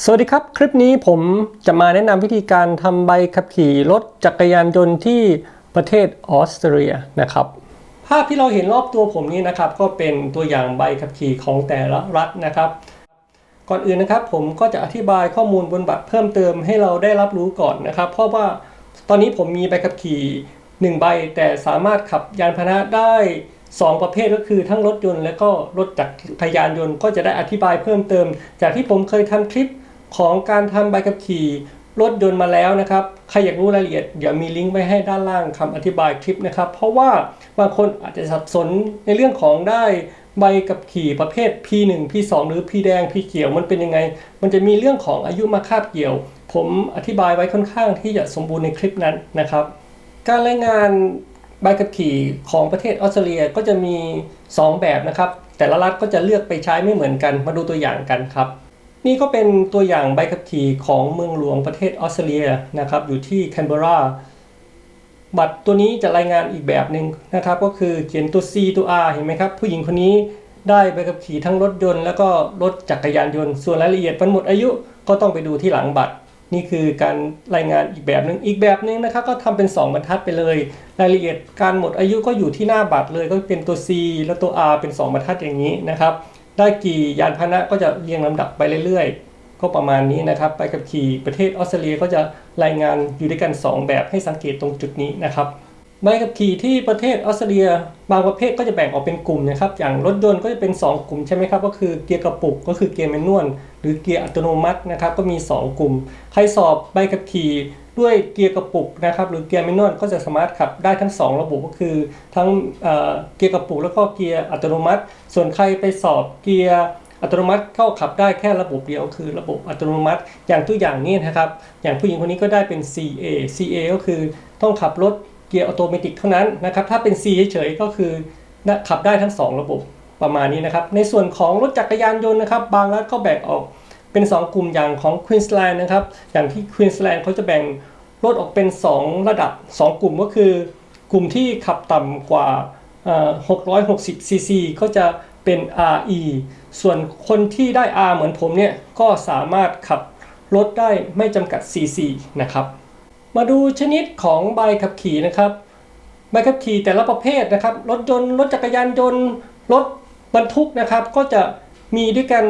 สวัสดีครับ คลิปนี้ผมจะมาแนะนำวิธีการทำใบขับขี่รถจักรยานยนต์ที่ประเทศออสเตรียนะครับ ภาพที่เราเห็นรอบตัวผมนี้นะครับ ก็เป็นตัวอย่างใบขับขี่ของแต่ละรัฐนะครับ ก่อนอื่นนะครับผมก็จะอธิบายข้อมูลบนบัตรเพิ่มเติมให้เราได้รับรู้ก่อนนะครับ เพราะว่าตอนนี้ผมมีใบขับขี่หนึ่งใบ แต่สามารถขับยานพาหนะได้ 2 ประเภทก็คือทั้งรถยนต์และก็รถจักรยานยนต์ก็จะได้อธิบายเพิ่มเติม จากที่ผมเคยทำคลิป ของการทำใบขับขี่รถยนต์มาแล้วนะครับ ใครอยากรู้รายละเอียด เดี๋ยวมีลิงก์ไว้ให้ด้านล่างคำอธิบายคลิปนะครับ เพราะว่าบางคนอาจจะสับสนในเรื่องของได้ใบขับขี่ประเภท P1 P2 หรือ P แดง P เขียวมันเป็นยังไง มันจะมีเรื่องของอายุมาคาบเกี่ยว ผมอธิบายไว้ค่อนข้างที่จะสมบูรณ์ในคลิปนั้นนะครับ การรายงานใบขับขี่ของประเทศออสเตรเลียก็จะมี 2 แบบนะครับ แต่ละรัฐก็จะเลือกไปใช้ไม่เหมือนกัน มาดูตัวอย่างกันครับ นี่ก็เป็นตัวอย่างใบขับขี่ของเมืองหลวงประเทศออสเตรเลียนะครับอยู่ที่แคนเบราบัตรตัวนี้จะรายงานอีกแบบหนึ่งนะครับ ก็คือเขียนตัว C ตัว R เห็นไหมครับ ผู้หญิงคนนี้ได้ใบขับขี่ทั้งรถยนต์ แล้วก็รถจักรยานยนต์ ส่วนรายละเอียดวันหมดอายุก็ต้องไปดูที่หลังบัตร นี่คือการรายงานอีกแบบหนึ่งอีกแบบหนึ่งนะครับก็ทำเป็น 2 บรรทัดไปเลย รายละเอียดการหมดอายุก็อยู่ที่หน้าบัตรเลยก็เป็นตัว C แล้วตัว R เป็น 2 บรรทัดอย่างนี้นะครับ ได้กี่ยานพาหนะก็จะเรียงลำดับไปเรื่อยๆ ก็ประมาณนี้นะครับ ไปกับขี่ประเทศออสเตรเลียก็จะรายงานอยู่ด้วยกัน 2 แบบให้สังเกตตรงจุดนี้นะครับใบขับขี่ที่ประเทศออสเตรเลีย บางประเภทก็จะแบ่งออกเป็นกลุ่มนะครับ อย่างรถยนต์ก็จะเป็น 2 กลุ่มใช่ไหมครับ ก็คือเกียร์กระปุกก็คือเกียร์แมนนวลหรือเกียร์อัตโนมัตินะครับ ก็มี 2 กลุ่ม ใครสอบใบขับขี่ ด้วยเกียร์กระปุกนะครับหรือเกียร์แมนนวลก็จะสามารถขับได้ทั้ง 2 ระบบก็คือ ทั้งเเกียร์กระปุกแล้วก็เกียร์อัตโนมัติ ส่วนใครไปสอบเกียร์อัตโนมัติเข้าขับได้แค่ระบบเดียวคือระบบอัตโนมัติ อย่างตัวอย่างนี้นะครับ อย่างผู้หญิงคนนี้ก็ได้เป็น CA CA ก็คือต้องขับรถเกียร์ออโตเมติกเท่านั้นนะครับถ้าเป็น C เฉยๆก็คือขับได้ทั้ง 2 ระบบประมาณนี้นะครับ ในส่วนของรถจักรยานยนต์นะครับ บางรัฐก็แบ่งออก เป็น 2 กลุ่มอย่างของควีนสแลนด์นะครับ อย่างที่ควีนสแลนด์เขาจะแบ่งรถออกเป็น 2 ระดับ 2 กลุ่มก็คือ กลุ่มที่ขับต่ำกว่า 660 ซีซีก็จะเป็น RE ส่วนคนที่ได้ R เหมือนผมเนี่ย ก็สามารถขับรถได้ไม่จำกัด CC นะครับ มาดูชนิดของใบขับขี่นะครับ ใบขับขี่แต่ละประเภทนะครับ รถยนต์ รถจักรยานยนต์ รถบรรทุกนะครับ ก็จะ มีด้วยกัน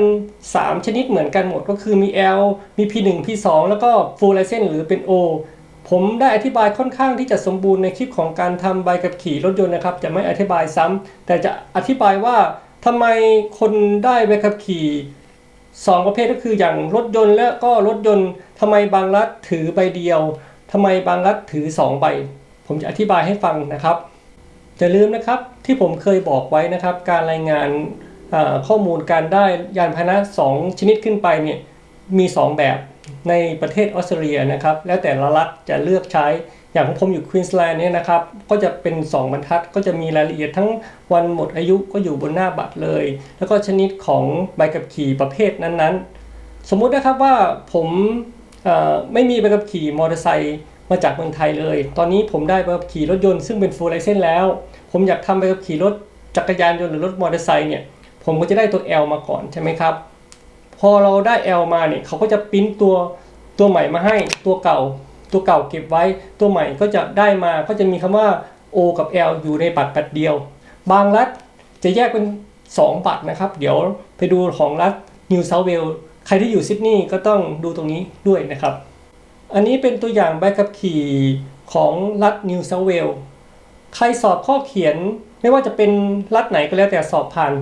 3 ชนิดเหมือนกันหมดก็คือมี L มี P1 P2 แล้วก็ Full License หรือเป็น O ผมได้อธิบายค่อนข้างที่จะสมบูรณ์ในคลิปของการทำใบขับขี่รถยนต์นะครับ จะไม่อธิบายซ้ำแต่จะอธิบายว่าทำไมคนได้ใบขับขี่สองประเภทก็คืออย่างรถยนต์และก็รถยนต์ทำไมบางรัฐถือใบเดียวทำไมบางรัฐถือ 2 ใบ ผมจะอธิบายให้ฟังนะครับอย่าลืมนะครับที่ผมเคยบอกไว้นะครับ การรายงาน ข้อมูลการได้ยานพาหนะ 2 ชนิดขึ้นไปเนี่ยมี 2 แบบในประเทศออสเตรเลียนะครับ แล้วแต่ละรัฐจะเลือกใช้อย่างของผมอยู่ควีนสแลนด์เนี่ยนะครับ ก็จะเป็น 2 บรรทัดก็จะมีรายละเอียดทั้งวันหมดอายุก็อยู่บนหน้าบัตรเลย แล้วก็ชนิดของใบขับขี่ประเภทนั้นๆ สมมุตินะครับว่าผมไม่มีใบขับขี่มอเตอร์ไซค์มาจากเมืองไทยเลย ตอนนี้ผมได้ใบขับขี่รถยนต์ซึ่งเป็น full license แล้ว ผมอยากทำใบขับขี่รถจักรยานยนต์หรือรถมอเตอร์ไซค์เนี่ย ผมก็จะได้ตัว L มาก่อนใช่ไหมครับ พอเราได้ L มาเนี่ยเขาก็จะปริ้นตัวตัวใหม่มาให้ตัวเก่า ตัวเก่าเก็บไว้ตัวใหม่ก็จะได้มาก็จะมีคำว่า O กับ L อยู่ในบัตรบัตรเดียว บางรัฐจะแยกเป็น 2 บัตรนะครับ เดี๋ยวไปดูของรัฐนิวเซาท์เวลใครที่อยู่ซิดนีย์ก็ต้องดูตรงนี้ด้วยนะครับ อันนี้เป็นตัวอย่างใบขับขี่ของรัฐนิวเซาท์เวลใครสอบข้อเขียนไม่ว่าจะเป็นรัฐไหนก็แล้วแต่สอบผ่าน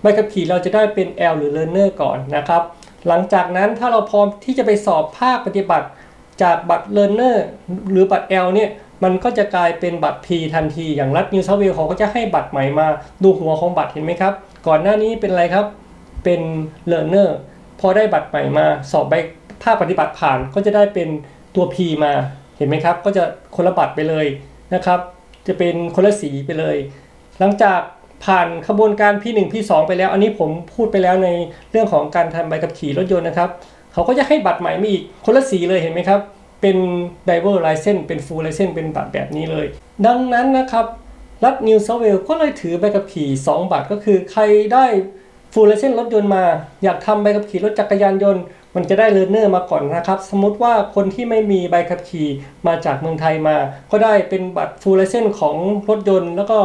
ใบขับขี่เราจะได้เป็น L หรือ Learner ก่อนนะครับ หลังจากนั้นถ้าเราพร้อมที่จะไปสอบภาคปฏิบัติ จากบัตร Learner หรือบัตร L เนี่ยมันก็จะกลายเป็นบัตร P ทันที อย่างรัฐนิวเซาท์เวลเขาก็จะให้บัตรใหม่มาดูหัวของบัตรเห็นไหมครับ ก่อนหน้านี้เป็นอะไรครับเป็น Learner พอได้บัตรใหม่มาสอบใบภาคปฏิบัติผ่านก็จะได้เป็นตัว P มาเห็นไหมครับ ก็จะคนละบัตรไปเลยนะครับ จะเป็นคนละสีไปเลย หลังจาก ผ่านขบวนการ P1 P2 ไปแล้ว อันนี้ผมพูดไปแล้วในเรื่องของการทำใบขับขี่รถยนต์นะครับ เขาก็จะให้บัตรใหม่มาอีกคนละสีเลยเห็นไหมครับ เป็น driver license เป็น full license เป็นบัตรแบบนี้เลย ดังนั้นนะครับ รัฐนิวเซาท์เวลก็เลยถือใบขับขี่ 2 บัตรก็คือใครได้ full license รถยนต์มา อยากทำใบขับขี่รถจักรยานยนต์ มันจะได้เล a ร์เนอร์มาก่อนนะครับ สมมติว่าคนที่ไม่มีใบขับขี่มาจากเมืองไทยมา ก็ได้เป็นบัตรฟูลไลเซนของรถยนต์ แล้วก็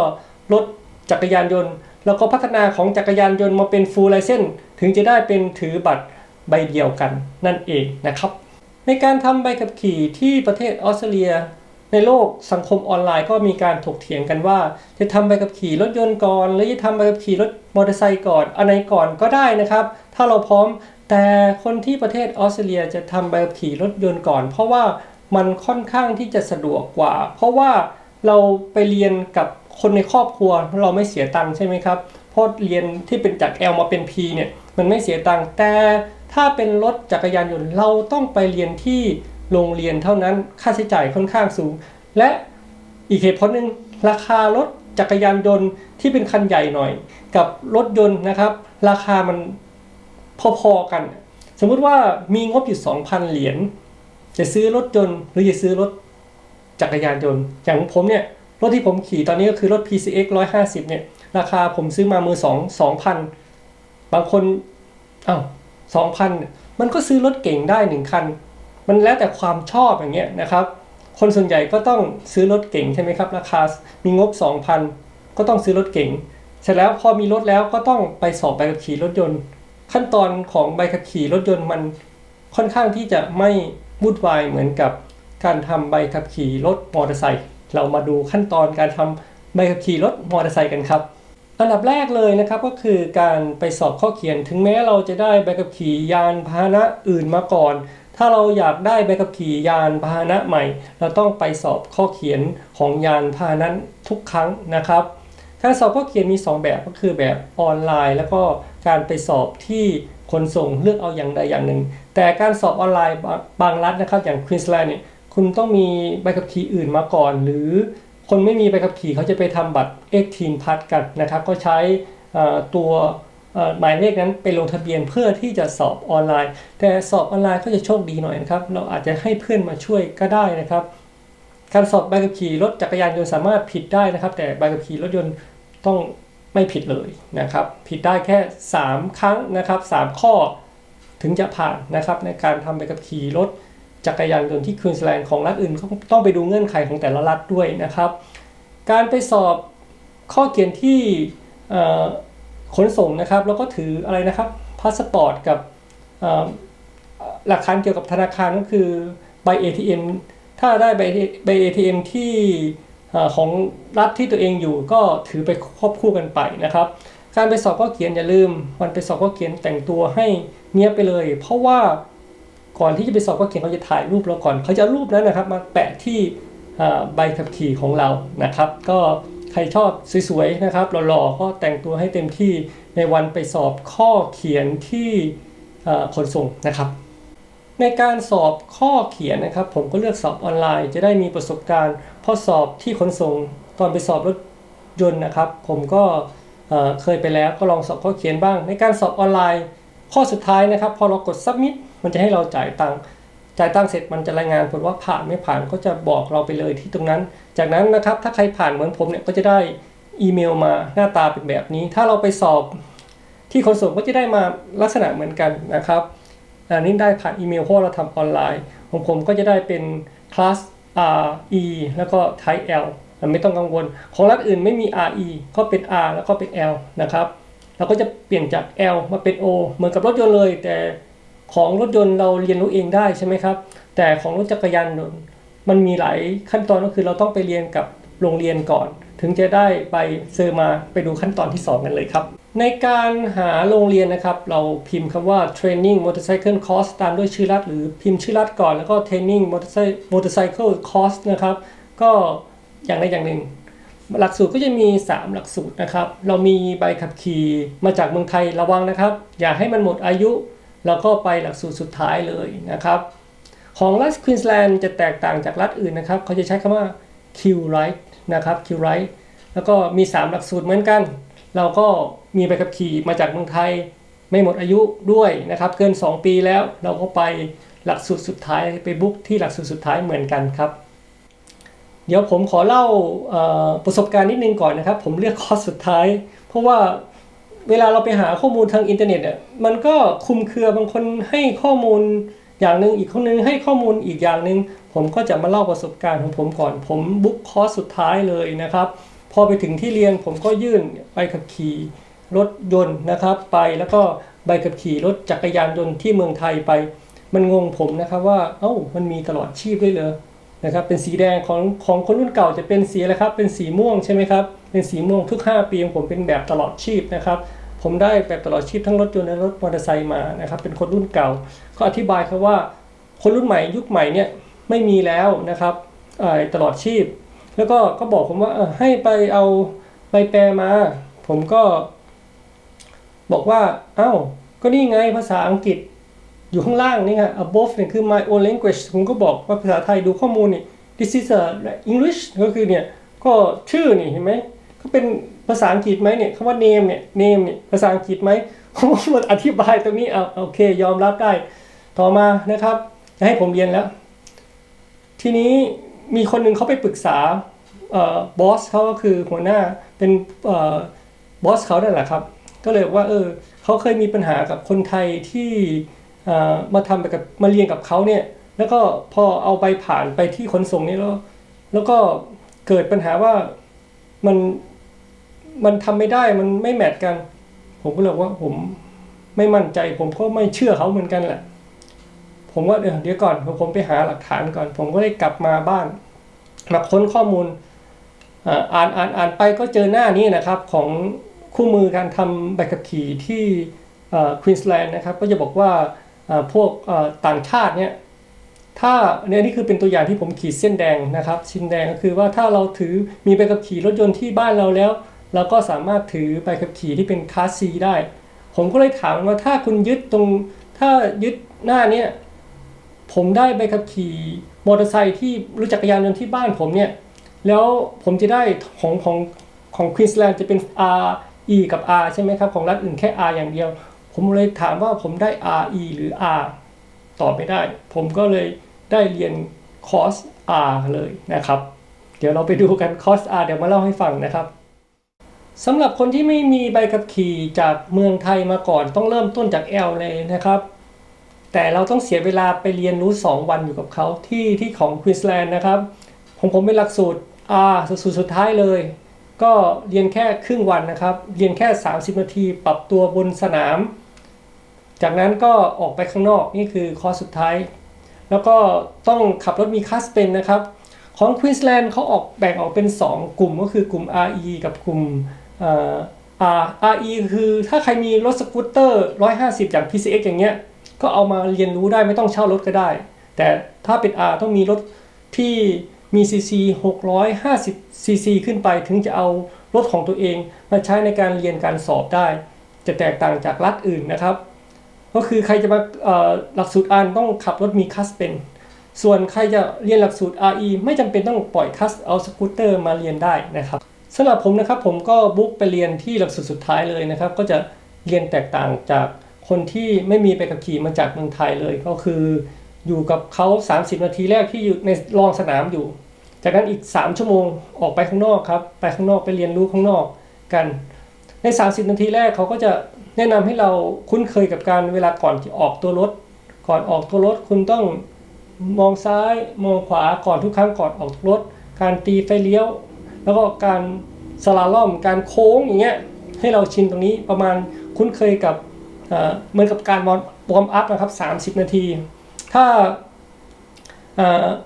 รถ จักรยานยนต์ แล้วก็พัฒนาของจักรยานยนต์มาเป็นฟูลไลเซนถึงจะได้เป็นถือบัตรใบเดียวกันนั่นเองนะครับ ในการทำใบขับขี่ที่ประเทศออสเตรเลีย ในโลกสังคมออนไลน์ก็มีการถกเถียงกันว่า จะทำใบขับขี่รถยนต์ก่อนหรือจะทำใบขับขี่รถมอเตอร์ไซค์ก่อนอันไหนก่อนก็ได้นะครับ ถ้าเราพร้อมแต่คนที่ประเทศออสเตรเลียจะทำใบขับขี่รถยนต์ก่อน เพราะว่ามันค่อนข้างที่จะสะดวกกว่า เพราะว่าเราไปเรียนกับ คนในครอบครัวเราไม่เสียตังค์ใช่ไหมครับเพราะเรียนที่เป็นจาก L มาเป็น P เนี่ยมันไม่เสียตังค์แต่ถ้าเป็นรถจักรยานยนต์เราต้องไปเรียนที่โรงเรียนเท่านั้นค่าใช้จ่ายค่อนข้างสูง และอีกเหตุผลหนึ่งราคารถจักรยานยนต์ที่เป็นคันใหญ่หน่อย กับรถยนต์นะครับ ราคามันพอๆกัน สมมุติว่ามีงบอยู่ 2,000 เหรียญจะซื้อรถยนต์หรือจะซื้อรถจักรยานยนต์อย่างผมเนี่ย รถที่ผมขี่ตอนนี้ก็คือรถ PCX 150 เนี่ย ราคาผมซื้อมามือสองสองพันบางคนอ้าวสองพันมันก็ซื้อรถเก่งได้หนึ่งคัน มันแล้วแต่ความชอบอย่างเงี้ยนะครับ คนส่วนใหญ่ก็ต้องซื้อรถเก่งใช่ไหมครับ ราคามีงบ 2,000 ก็ต้องซื้อรถเก่งเสร็จแล้วพอมีรถแล้วก็ต้องไปสอบใบขับขี่รถยนต์ ขั้นตอนของใบขับขี่รถยนต์มันค่อนข้างที่จะไม่วุ่นวายเหมือนกับการทำใบขับขี่รถมอเตอร์ไซค์ เรามาดูขั้นตอนการทำใบขับขี่รถมอเตอร์ไซค์กันครับ อันดับแรกเลยนะครับก็คือการไปสอบข้อเขียน ถึงแม้เราจะได้ใบขับขี่ยานพาหนะอื่นมาก่อน ถ้าเราอยากได้ใบขับขี่ยานพาหนะใหม่ เราต้องไปสอบข้อเขียนของยานพาหนะทุกครั้งนะครับการสอบข้อเขียนมี 2 แบบก็คือแบบออนไลน์ แล้วก็การไปสอบที่ขนส่งเลือกเอาอย่างใดอย่างหนึ่ง แต่การสอบออนไลน์บางบางรัฐนะครับอย่างควีนสแลนด์เนี่ย คุณต้องมีใบขับขี่อื่นมาก่อน หรือคนไม่มีใบขับขี่เขาจะไปทำบัตร18พัดกันนะครับ ก็ใช้ตัวหมายเลขนั้นไปลงทะเบียนเพื่อที่จะสอบออนไลน์ แต่สอบออนไลน์ก็จะโชคดีหน่อยนะครับ เราอาจจะให้เพื่อนมาช่วยก็ได้นะครับ การสอบใบขับขี่รถจักรยานยนต์สามารถผิดได้นะครับ แต่ใบขับขี่รถยนต์ต้องไม่ผิดเลยนะครับ ผิดได้แค่ 3 ครั้งนะครับ 3 ข้อถึงจะผ่านนะครับในการทำใบขับขี่รถ จักรยานยนต์ที่ควีนสแลนด์ของรัฐอื่นก็ต้องไปดูเงื่อนไขของแต่ละรัฐด้วยนะครับ การไปสอบข้อเขียนที่ขนส่งนะครับ แล้วก็ถืออะไรนะครับพาสปอร์ตกับหลักฐานเกี่ยวกับธนาคารก็คือใบ ATM ถ้าได้ใบใบ ATM ที่เอ่ของรัฐที่ตัวเองอยู่ก็ถือไปควบคู่กันไปนะครับ การไปสอบข้อเขียนอย่าลืมวันไปสอบข้อเขียนแต่งตัวให้เนี้ยไปเลย เพราะว่า ก่อนที่จะไปสอบข้อเขียนเขาจะถ่ายรูปเราก่อนเขาจะรูปนั้นนะครับ มาแปะที่ใบขับขี่ของเรานะครับ ก็ใครชอบสวยๆนะครับหล่อๆก็แต่งตัวให้เต็มที่ในวันไปสอบข้อเขียนที่ขนส่งนะครับ ในการสอบข้อเขียนนะครับ ผมก็เลือกสอบออนไลน์ จะได้มีประสบการณ์พราะสอบที่ขนส่งตอนไปสอบรถยนต์นะครับ ผมก็เอ่อเคยไปแล้วก็ลองสอบข้อเขียนบ้าง ในการสอบออนไลน์ ข้อสุดท้ายนะครับ พอเรากด submit มันจะให้เราจ่ายตังค์จ่ายตังค์เสร็จมันจะรายงานผลว่าผ่านไม่ผ่านก็จะบอกเราไปเลยที่ตรงนั้น จากนั้นนะครับถ้าใครผ่านเหมือนผมเนี่ยก็จะได้อีเมลมาหน้าตาเป็นแบบนี้ ถ้าเราไปสอบที่ขนส่งก็จะได้มาลักษณะเหมือนกันนะครับอันนี้ได้ผ่านอีเมลเพราะเราทำออนไลน์ของผมก็จะได้เป็นคลาส R E แล้วก็ Type L ไม่ต้องกังวล ของรัฐอื่นไม่มี R E ก็เป็น R แล้วก็เป็น L นะครับเราก็จะเปลี่ยนจาก L มาเป็น O เหมือนกับรถยนต์เลยแต่ ของรถยนต์เราเรียนรู้เองได้ใช่ไหมครับ แต่ของรถจักรยานยนต์มันมีหลายขั้นตอนก็คือเราต้องไปเรียนกับโรงเรียนก่อน ถึงจะได้ไปเซอร์มาไปดูขั้นตอนที่สองกันเลยครับ ในการหาโรงเรียนนะครับ เราพิมพ์คำว่า training motorcycle course ตามด้วยชื่อรัฐหรือพิมพ์ชื่อรัฐก่อนแล้วก็ training motorcycle motorcycle course นะครับ ก็อย่างใดอย่างหนึ่ง หลักสูตรก็จะมี 3 หลักสูตรนะครับ เรามีใบขับขี่มาจากเมืองไทยระวังนะครับ อย่าให้มันหมดอายุ แล้วก็ไปหลักสูตรสุดท้ายเลยนะครับ ของรัฐควีนสแลนด์จะแตกต่างจากรัฐอื่นนะครับ เขาจะใช้คำว่า Q right นะครับ Q right แล้วก็มี 3 หลักสูตรเหมือนกัน เราก็มีใบขับขี่มาจากเมืองไทย ไม่หมดอายุด้วยนะครับ เกิน 2 ปีแล้วเราก็ไปหลักสูตรสุดท้ายไปบุ๊กที่หลักสูตรสุดท้ายเหมือนกันครับ เดี๋ยวผมขอเล่าประสบการณ์นิดนึงก่อนนะครับ ผมเลือกคอร์สสุดท้าย เพราะว่า เวลาเราไปหาข้อมูลทางอินเทอร์เน็ตเนี่ยมันก็คุมเครือบางคนให้ข้อมูลอย่างหนึ่งอีกคนนึงให้ข้อมูลอีกอย่างหนึ่งผมก็จะมาเล่าประสบการณ์ของผมก่อน ผมบุ๊กคอร์สสุดท้ายเลยนะครับ พอไปถึงที่เรียนผมก็ยื่นใบขับขี่รถยนต์นะครับไปแล้วก็ใบขับขี่รถจักรยานยนต์ที่เมืองไทยไป มันงงผมนะครับว่าเอ้ามันมีตลอดชีพด้วยเลยนะครับเป็นสีแดงของของคนรุ่นเก่าจะเป็นสีอะไรครับเป็นสีม่วงใช่ไหมครับ เป็นสีม่วงทุก 5 ปีของผมเป็นแบบตลอดชีพนะครับ ผมได้แบบตลอดชีพทั้งรถยนต์และรถมอเตอร์ไซค์มานะครับ เป็นคนรุ่นเก่าก็อธิบายครับว่า คนรุ่นใหม่ยุคใหม่เนี่ยไม่มีแล้วนะครับตลอดชีพ แล้วก็ก็บอกผมว่าให้ไปเอาใบแปลมา ผมก็ บอกว่าเอ้าก็นี่ไงภาษาอังกฤษอยู่ข้างล่างนี่ไง above เนี่ยคือ my own language ผมก็บอกว่าภาษาไทยดูข้อมูลนี่ this is a English ก็คือเนี่ย ก็ชื่อนี่เห็นไหม ก็เป็นภาษาอังกฤษไหมเนี่ยคำว่า name เนี่ย name เนี่ยภาษาอังกฤษไหมผมก็มาอธิบายตรงนี้เอาโอเค ยอมรับได้ ต่อมานะครับ จะให้ผมเรียนแล้ว ทีนี้มีคนหนึ่งเขาไปปรึกษาออบอสเขาก็คือหัวหน้าเป็นออบอสเขานั่นแหละครับ ก็เลยว่าเออเขาเคยมีปัญหากับคนไทยที่มาทำไปกับมาเรียนกับเขาเนี่ย แล้วก็พอเอาใบผ่านไปที่ขนส่งนี่แล้ว แล้วก็เกิดปัญหาว่ามัน มันทำไม่ได้มันไม่แมทกัน ผมก็เลยว่าผมไม่มั่นใจ ผมก็ไม่เชื่อเขาเหมือนกันแหละ ผมว่าเดี๋ยวก่อนผมไปหาหลักฐานก่อน ผมก็ได้กลับมาบ้านมาค้นข้อมูลอ่านอ่านอ่านไปก็เจอหน้านี้นะครับของคู่มือการทำใบขับขี่ที่ควีนสแลนด์นะครับก็จะบอกว่าพวกต่างชาติเนี่ยถ้าเนี่ยนี่คือเป็นตัวอย่างที่ผมขีดเส้นแดงนะครับชิ้นแดงก็คือว่าถ้าเราถือมีใบขับขี่รถยนต์ที่บ้านเราแล้ว เราก็สามารถถือใบขับขี่ที่เป็นคลาสซีได้ ผมก็เลยถามว่าถ้าคุณยึดตรง ถ้ายึดหน้าเนี่ยผมได้ใบขับขี่มอเตอร์ไซค์ที่รู้จักรยานยนต์ที่บ้านผมเนี่ย แล้วผมจะได้ของของของควีนสแลนด์จะเป็น R E กับ R ใช่ไหมครับ ของรัฐอื่นแค่ R อย่างเดียว ผมเลยถามว่าผมได้ R E หรือ R ตอบไม่ได้ ผมก็เลยได้เรียนคอร์ส R เลยนะครับ เดี๋ยวเราไปดูกันคอร์ส R เดี๋ยวมาเล่าให้ฟังนะครับ สำหรับคนที่ไม่มีใบขับขี่จากเมืองไทยมาก่อนต้องเริ่มต้นจาก L เลยนะครับ แต่เราต้องเสียเวลาไปเรียนรู้ 2 วันอยู่กับเขาที่ที่ของควีนสแลนด์นะครับของผมเป็นหลักสูตร R สูตรสุดท้ายเลย ก็เรียนแค่ครึ่งวันนะครับ เรียนแค่ 30 นาทีปรับตัวบนสนาม จากนั้นก็ออกไปข้างนอกนี่คือคอร์สสุดท้าย แล้วก็ต้องขับรถมีคัสเป็นนะครับ ของควีนสแลนด์เขาออกแบ่งออกเป็น 2 กลุ่มก็คือกลุ่ม RE กับกลุ่ม อ่อ R RE คือถ้าใครมีรถสกูตเตอร์ 150 อย่าง PCX อย่างเงี้ย ก็เอามาเรียนรู้ได้ไม่ต้องเช่ารถก็ได้ แต่ถ้าเป็น R ต้องมีรถที่มี CC 650 CC ขึ้นไปถึงจะเอารถของตัวเอง มาใช้ในการเรียนการสอบได้ จะแตกต่างจากรัฐอื่นนะครับ ก็คือใครจะมาหลักสูตร R ต้องขับรถมีคัสเป็น ส่วนใครจะเรียนหลักสูตร RE ไม่จำเป็นต้องปล่อยคัสเอาสกูตเตอร์มาเรียนได้นะครับ สำหรับผมนะครับผมก็บุ๊กไปเรียนที่หลักสูตรสุดท้ายเลยนะครับ ก็จะเรียนแตกต่างจากคนที่ไม่มีไปขับขี่มาจากเมืองไทยเลย ก็คืออยู่กับเขา 30 นาทีแรกที่อยู่ในรองสนามอยู่ จากนั้นอีก 3 ชั่วโมงออกไปข้างนอกครับไปข้างนอกไปเรียนรู้ข้างนอกกัน ใน 30 นาทีแรกเขาก็จะแนะนำให้เราคุ้นเคยกับการเวลาก่อนที่ออกตัวรถ ก่อนออกตัวรถคุณต้องมองซ้ายมองขวาก่อนทุกครั้งก่อนออกรถ การตีไฟเลี้ยว แล้วก็การสลาล่อมการโค้งอย่างเงี้ยให้เราชินตรงนี้ประมาณคุ้นเคยกับเหมือนกับการวอร์มอัพนะครับ 30 นาที ถ้า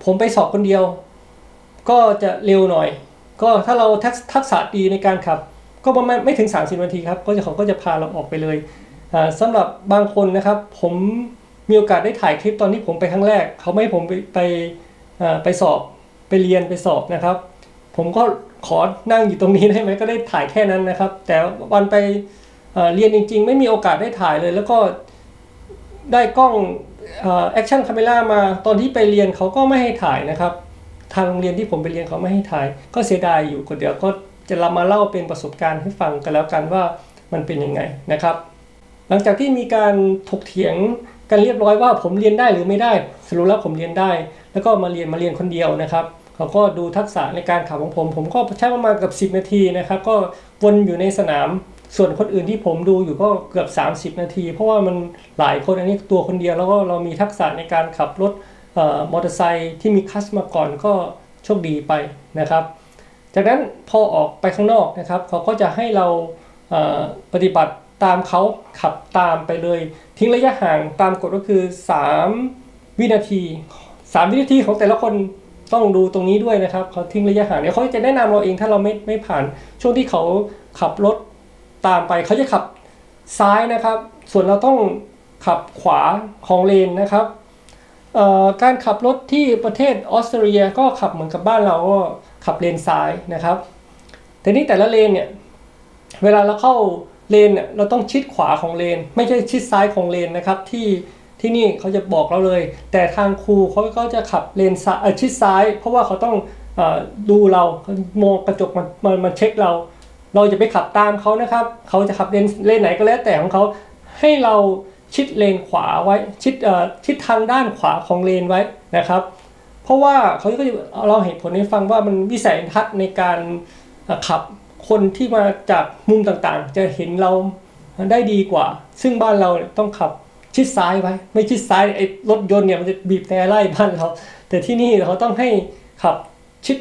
ผมไปสอบคนเดียว ก็จะเร็วหน่อย ก็ถ้าเราทักทกษะดีในการขับ ก็ประมาณไม่ถึง 30 นาทีครับ ก็จะเขาก็จะพาเราออกไปเลยอ่าสำหรับบางคนนะครับ ผมมีโอกาสได้ถ่ายคลิปตอนที่ผมไปครั้งแรก เขาไม่ให้ผมไปไปไปสอบไปเรียนไปสอบนะครับ ผมก็ ขอนั่งอยู่ตรงนี้ได้ไหมก็ได้ถ่ายแค่นั้นนะครับ แต่วันไปเเรียนจริง ๆ ไม่มีโอกาสได้ถ่ายเลย แล้วก็ได้กล้องแอคชั่นคาเมล่ามาตอนที่ไปเรียนเขาก็ไม่ให้ถ่ายนะครับ ทางโรงเรียนที่ผมไปเรียนเขาไม่ให้ถ่าย ก็เสียดายอยู่ก็เดี๋ยวก็จะรามาเล่าเป็นประสบการณ์ให้ฟังกันแล้วกันว่ามันเป็นยังไงนะครับ หลังจากที่มีการถกเถียงกันเรียบร้อยว่าผมเรียนได้หรือไม่ได้ สรุปแล้วผมเรียนได้ แล้วก็มาเรียนมาเรียนคนเดียวนะครับ เขาก็ดูทักษะในการขับของผม ผมก็ใช้ประมาณเกับ10 นาทีนะครับ ก็วนอยู่ในสนามส่วนคนอื่นที่ผมดูอยู่ก็เกือบ 30 นาที เพราะว่ามันหลายคนอันนี้ตัวคนเดียวแล้วก็เรามีทักษะในการขับรถออมอเตอร์ไซค์ที่มีคัสมาก่อนก็โชคดีไปนะครับ จากนั้นพอออกไปข้างนอกนะครับ เขาก็จะให้เราเปฏิบัติตามเขาขับตามไปเลย ทิ้งระยะห่างตามกฎก็คือ 3 วินาที 3 วินาทีของแต่ละคน ต้องดูตรงนี้ด้วยนะครับเขาทิ้งระยะห่างเดี๋ยวเขาจะแนะนำเราเองถ้าเราไม่ไม่ผ่าน ช่วงที่เขาขับรถตามไปเขาจะขับซ้ายนะครับ ส่วนเราต้องขับขวาของเลนนะครับการขับรถที่ประเทศออสเตรเลียก็ขับเหมือนกับบ้านเราก็ขับเลนซ้ายนะครับแต่นี่แต่ละเลนเนี่ยเวลาเราเข้าเลนเนี่ยเราต้องชิดขวาของเลน ไม่ใช่ชิดซ้ายของเลนนะครับที่ ที่นี่เขาจะบอกเราเลย แต่ทางครูเขาก็จะขับเลนซ้ายชิดซ้าย เพราะว่าเขาต้องอดูเรามองกระจกมันมันมันเช็คเรา เราจะไปขับตามเขานะครับ เขาจะขับเลนเลนไหนก็แล้วแต่ของเขาให้เราชิดเลนขวาไว้ชิดเออชิดทางด้านขวาของเลนไว้นะครับ เพราะว่าเขาก็จะเราเหตุผลให้ฟังว่ามันวิสัยทัศน์ในการขับคนที่มาจากมุมต่างๆ จะเห็นเราได้ดีกว่า ซึ่งบ้านเราต้องขับ ชิดซ้ายไว้ ไม่ชิดซ้ายไอ้รถยนต์เนี่ยมันจะบีบแต่ไล่บ้านเราแต่ที่นี่เขาต้องให้ขับชิด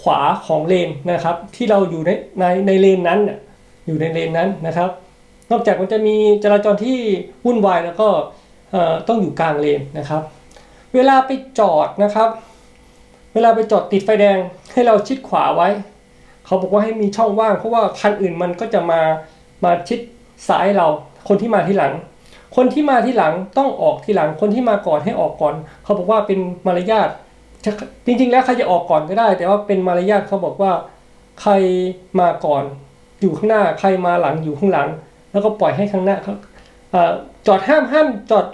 ขวาของเลนนะครับ ที่เราอยู่ในในในเลนนั้นอยู่ในเลนนั้นนะครับ นอกจากมันจะมีจราจรที่วุ่นวายแล้วก็ต้องอยู่กลางเลนนะครับ เวลาไปจอดนะครับ เวลาไปจอดติดไฟแดงให้เราชิดขวาไว้ เขาบอกว่าให้มีช่องว่างเพราะว่าคันอื่นมันก็จะมามาชิดซ้ายเราคนที่มาที่หลัง คนที่มาที่หลังต้องออกที่หลัง คนที่มาก่อนให้ออกก่อน เขาบอกว่าเป็นมารยาทจริง ๆ แล้วใครจะออกก่อนก็ได้ แต่ว่าเป็นมารยาทเขาบอกว่า ใครมาก่อนอยู่ข้างหน้า ใครมาหลังอยู่ข้างหลัง แล้วก็ปล่อยให้ข้างหน้าเขาจอดห้ามห้ามจอด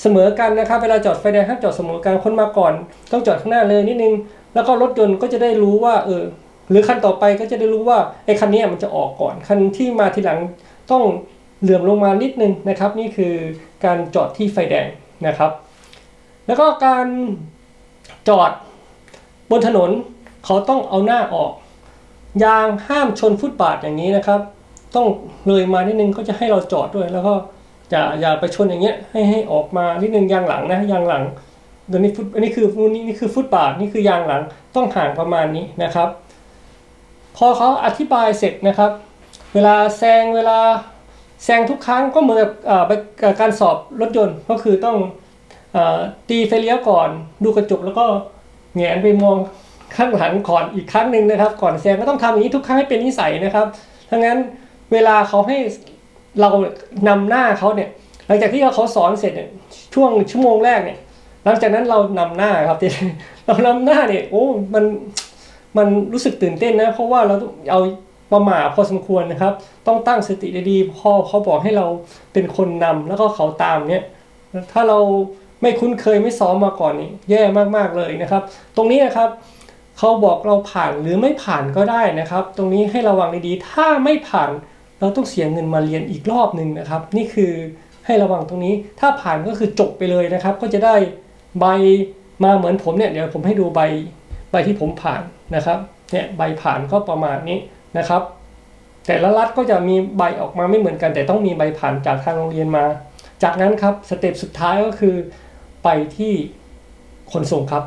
เสมอกันนะครับ เวลาจอดไฟแดงห้ามจอดเสมอกันคนมาก่อน ต้องจอดข้างหน้าเลยนิดนึง แล้วก็รถยนต์ก็จะได้รู้ว่าเออหรือคันต่อไปก็จะได้รู้ว่าไอ้คันนี้มันจะออกก่อนคันที่มาทีหลังต้อง เหลื่อมลงมานิดนึงนะครับ นี่คือการจอดที่ไฟแดงนะครับ แล้วก็การจอดบนถนนเขาต้องเอาหน้าออก ยางห้ามชนฟุตบาทอย่างนี้นะครับ ต้องเลยมานิดนึงก็จะให้เราจอดด้วย แล้วก็อย่าอย่าไปชนอย่างเงี้ยให้ให้ออกมานิดนึงยางหลังนะยางหลังตัวนี้ฟุตอันนี้คือนี่นี่คือฟุตบาทนี่คือยางหลังต้องห่างประมาณนี้นะครับ พอเขาอธิบายเสร็จนะครับ เวลาแซงเวลา แซงทุกครั้งก็เหมือนกับการสอบรถยนต์ก็คือต้องอตีไฟเลี้ยวก่อนดูกระจกแล้วก็แหงนไปมองข้างหลังก่อนอีกครั้งหนึ่งนะครับ ก่อนแซงก็ต้องทำอย่างนี้ทุกครั้งให้เป็นนิสัยนะครับทั้งนั้นเวลาเขาให้เรานำหน้าเขาเนี่ยหลังจากที่เขาสอนเสร็จเนี่ยช่วงชั่วโมงแรกเนี่ย หลังจากนั้นเรานำหน้าครับเรานำหน้าเนี่ยโอ้มันมันรู้สึกตื่นเต้นนะ เพราะว่าเราเอา ประมาพอสมควรนะครับ ต้องตั้งสติดีๆพอเขาบอกให้เราเป็นคนนำแล้วก็เขาตามเนี่ยถ้าเราไม่คุ้นเคยไม่ซ้อมมาก่อนนี่แย่มากๆเลยนะครับ ตรงนี้นะครับเขาบอกเราผ่านหรือไม่ผ่านก็ได้นะครับ ตรงนี้ให้ระวังดีๆ ถ้าไม่ผ่านเราต้องเสียเงินมาเรียนอีกรอบหนึ่งนะครับ นี่คือให้ระวังตรงนี้ ถ้าผ่านก็คือจบไปเลยนะครับ ก็จะได้ใบมาเหมือนผมเนี่ยเดี๋ยวผมให้ดูใบใบที่ผมผ่านนะครับเนี่ยใบผ่านก็ประมาณนี้ นะครับ แต่ละรัฐก็จะมีใบออกมาไม่เหมือนกัน แต่ต้องมีใบผ่านจากทางโรงเรียนมา จากนั้นครับสเต็ปสุดท้ายก็คือไปที่ขนส่งครับ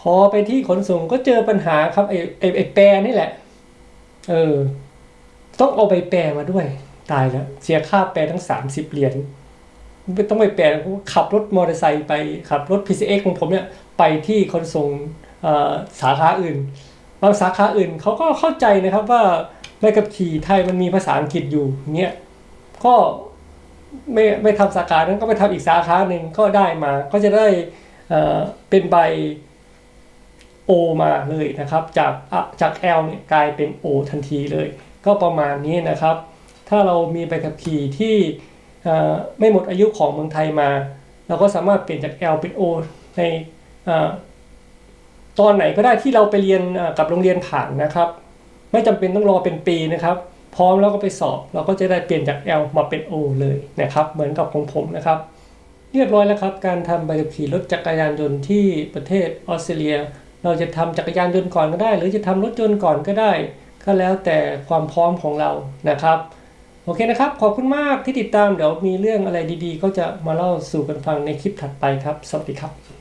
พอไปที่ขนส่งก็เจอปัญหาครับไอ้ไอ้ไอ้แปรนี่แหละ เออ ต้องเอาใบแปรมาด้วย ตายแล้วเสียค่าแปรทั้ง 30 เหรียญไม่ต้องไปแปลเพรขับรถมอเตอร์ไซค์ไปขับรถ PCX ของผมเนี่ย ไปที่ขนส่งสาขาอื่น บางสาขาอื่นเขาก็เข้าใจนะครับว่าใบขับขี่ไทยมันมีภาษาอังกฤษอยู่เนี่ยก็ไม่ไม่ทำสาขานั้นก็ไปทำอีกสาขาหนึ่งก็ได้มา ก็จะได้เอ่อเป็นใบ O มาเลยนะครับ จากอะจาก L เนี่ยกลายเป็น O ทันทีเลย ก็ประมาณนี้นะครับ ถ้าเรามีใบขับขี่ที่ไม่หมดอายุของเมืองไทยมา เราก็สามารถเปลี่ยนจาก L เป็น O ใน ตอนไหนก็ได้ที่เราไปเรียนกับโรงเรียนผ่านนะครับ ไม่จำเป็นต้องรอเป็นปีนะครับ พร้อมแล้วก็ไปสอบเราก็จะได้เปลี่ยนจาก L มาเป็น O เลยนะครับ เหมือนกับของผมนะครับ เรียบร้อยแล้วครับ การทำใบขับขี่รถจักรยานยนต์ที่ประเทศออสเตรเลีย เราจะทำจักรยานยนต์ก่อนก็ได้ หรือจะทำรถยนต์ก่อนก็ได้ ก็แล้วแต่ความพร้อมของเรานะครับโอเคนะครับ ขอบคุณมากที่ติดตาม เดี๋ยวมีเรื่องอะไรดีๆ ก็จะมาเล่าสู่กันฟังในคลิปถัดไปครับ สวัสดีครับ